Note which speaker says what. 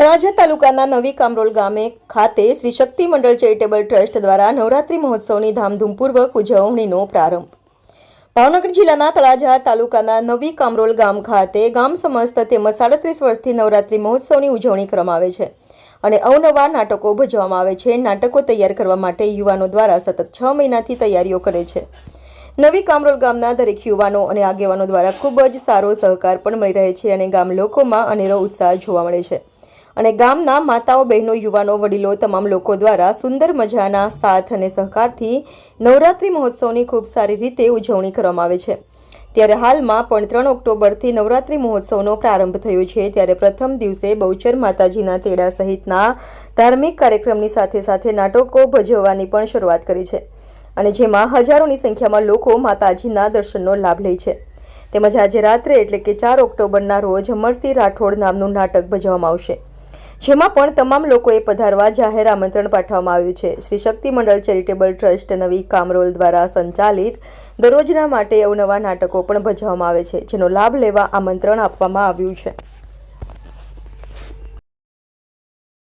Speaker 1: તળાજા તાલુકાના નવી કામરોલ ગામે ખાતે શ્રી શક્તિ મંડળ ચેરિટેબલ ટ્રસ્ટ દ્વારા નવરાત્રિ મહોત્સવની ધામધૂમપૂર્વક ઉજવણીનો પ્રારંભ. ભાવનગર જિલ્લાના તળાજા તાલુકાના નવી કામરોલ ગામ ખાતે ગામ સમસ્ત તેમજ સાડત્રીસ વર્ષથી નવરાત્રિ મહોત્સવની ઉજવણી કરવામાં આવે છે અને અવનવા નાટકો ભજવવામાં આવે છે. નાટકો તૈયાર કરવા માટે યુવાનો દ્વારા સતત છ મહિનાથી તૈયારીઓ કરે છે. નવી કામરોલ ગામના દરેક યુવાનો અને આગેવાનો દ્વારા ખૂબ જ સારો સહકાર પણ મળી રહે છે અને ગામ લોકોમાં અનેરો ઉત્સાહ જોવા મળે છે. અને ગામના માતાઓ, બહેનો, યુવાનો, વડીલો તમામ લોકો દ્વારા સુંદર મજાના સાથ અને સહકારથી નવરાત્રિ મહોત્સવની ખૂબ સારી રીતે ઉજવણી કરવામાં આવે છે. ત્યારે હાલમાં પણ ત્રણ ઓક્ટોબરથી નવરાત્રિ મહોત્સવનો પ્રારંભ થયો છે. ત્યારે પ્રથમ દિવસે બહુચર માતાજીના તેડા સહિતના ધાર્મિક કાર્યક્રમની સાથે સાથે નાટકો ભજવવાની પણ શરૂઆત કરી છે અને જેમાં હજારોની સંખ્યામાં લોકો માતાજીના દર્શનનો લાભ લે છે. તેમજ આજે રાત્રે એટલે કે ચાર ઓક્ટોબરના રોજ અમરસિંહ રાઠોડ નામનું નાટક ભજવવામાં આવશે. જેમાં પણ તમામ લોકોએ પધારવા જાહેર આમંત્રણ પાઠવવામાં આવ્યું છે. શ્રી શક્તિ મંડળ ચેરિટેબલ ટ્રસ્ટ નવી કામરોલ દ્વારા સંચાલિત દરરોજના માટે અવનવા નાટકો પણ ભજવવામાં આવે છે, જેનો લાભ લેવા આમંત્રણ આપવામાં આવ્યું છે.